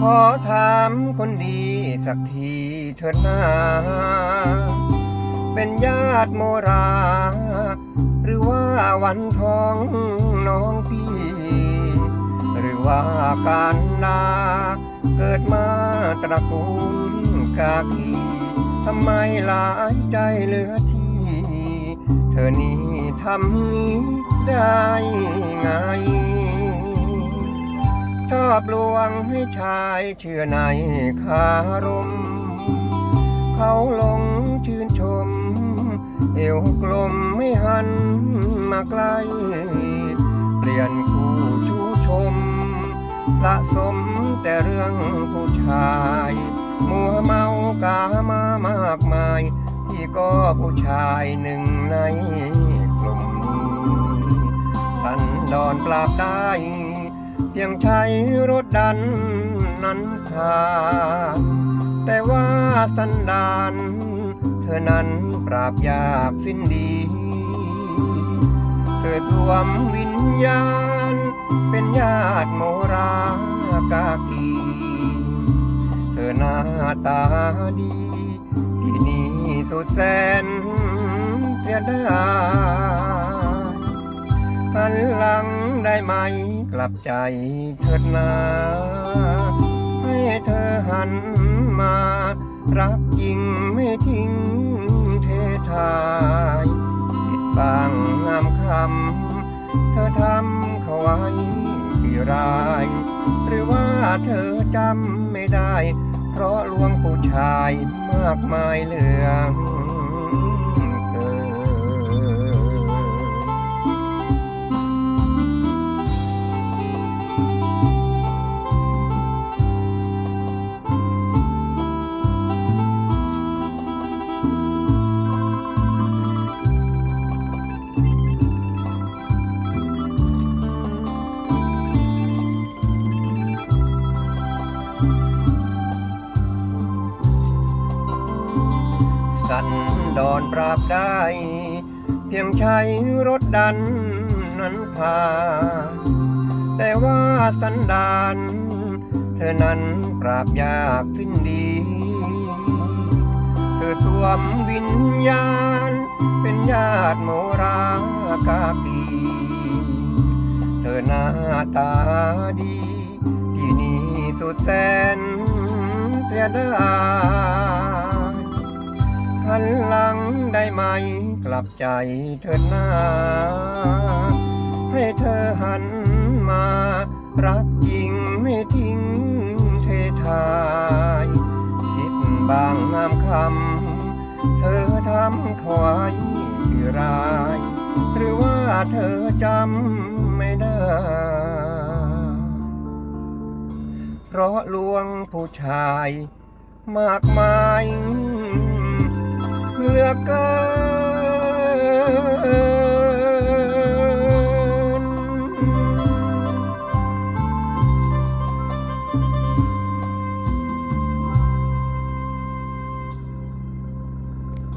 ขอถามคนดีสักทีเถิดนาเป็นญาติโมรา หรือว่าวันทองน้องพี่ หรือว่าการนาเกิดมาตระกูลกากีทำไมหลายใจเหลือที่ เธอนี้ทำนี้ได้ไง ชอบลวงให้ชายเชื่อในคารม เขาหลงชื่นชม เอวกลมไม่หันมาใกล้เปลี่ยนคู่ชูชม สะสมแต่เรื่องผู้ชาย มัวเมากามามากมาย ที่ก็ผู้ชายหนึ่งในกลุ่มนี้สันดอนปราบได้ ยงใช้รถดันนั้นผ่าแต่ว่าสันดาน เธอนั้นปราบยากสิ้นดี เธอสวมวิญญาณ เป็นญาติโมรากากีเธอหน้าตาดี ที่นี่สุดแสนเสียดายหันหลังได้ไหม ลับใจเถิดนาให้เธอหันมา รักจริงไม่ทิ้งเททายผิดบางงามคำ เธอทำเขาไว้ที่ราย หรือว่าเธอจำไม่ได้ เพราะลวงผู้ชายมากมายเหลือง สันดอนปราบได้ เพียงใช้รถดันนั้นพา แต่ว่าสันดานเธอนั้นปราบยากสิ้นดี เธอสวมวิญญาณ เป็นญาติโมรากาปี เธอหน้าตาดี ที่นี่สุดแสนเสียดาย หันหลังได้ไหม กลับใจเถิดหน้า ให้เธอหันมา รักจริงไม่ทิ้งเททายคิดบางงามคำ เธอทำเขาไว้ราย หรือว่าเธอจำไม่ได้ เพราะลวงผู้ชายมากมาย টাকা